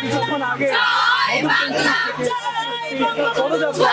কিছুক্ষণ আগে পদযাত্রা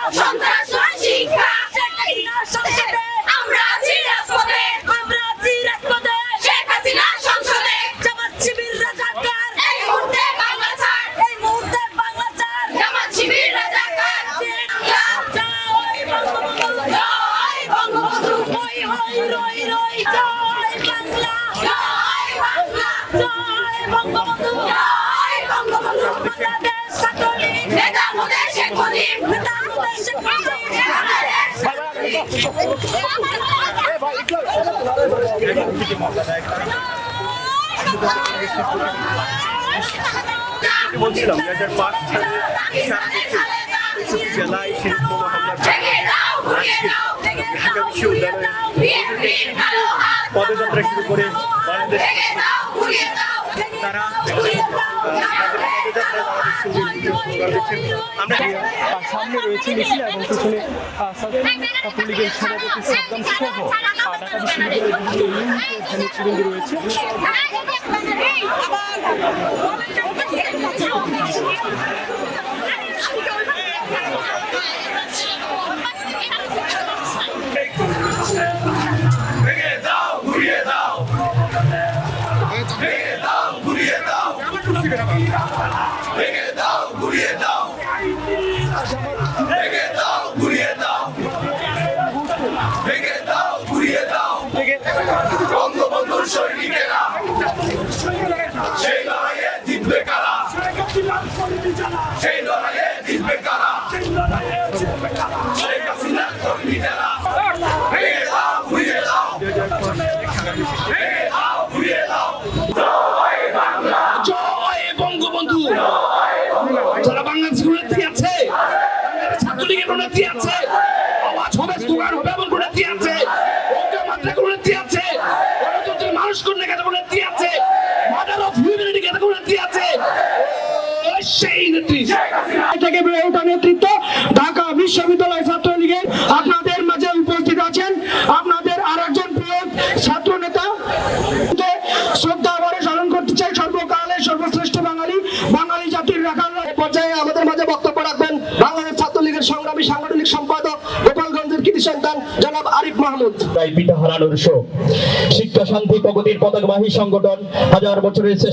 হই রই রই জয় বাংলা। জয় বাংলা। জয় বঙ্গবন্ধু। জয় বঙ্গবন্ধু। বাংলাদেশ ছাত্রলীগ নেতা মোদের শেখ মুজিব। নেতা মোদের শেখ মুজিব বলছিলাম দুই হাজার পাঁচ সালে জেলায় পদযাত্রা শুরু করে তারা আমরা সামনে রয়েছে মিছিল এবং পিছনে আহ, ছাত্রলীগের সভাপতি সাদ্দাম সহ ঢাকা বিশ্ববিদ্যালয়ের বিভিন্ন ইউনিটের এখানে রয়েছে ভেঙে দাও ঘুরিয়ে দাও ভেঙে দাও ঘুরিয়ে দাও ভেঙে দাও ঘুরিয়ে দাও বঙ্গবন্ধুর সৈনিকেরা সেই লড়াইয়ে জিতবে কারা সেই লড়াইয়ে জিতবে কারা শেখ হাসিনার কর্মী যারা নেত্রী আছে আওয়াজ আছে ঐক্য মাত্রা নেত্রী আছে গণতন্ত্রের মানুষ কোন নেতা কোনো নেত্রী আছে মাদার অফ হিউম্যানিটি কে কোনো নেত্রী আছে সেই নেতৃত্ব এটাকে ওঠা নেতৃত্ব, ঢাকা বিশ্ববিদ্যালয় ছাত্রলীগের সন্তান, জনাব আরিফ মাহমুদ। তাই পিতা হারানোর শোক। শিক্ষা, শান্তি, প্রগতির পতাকাবাহী সংগঠন হাজার বছরের শ্রেষ্ঠ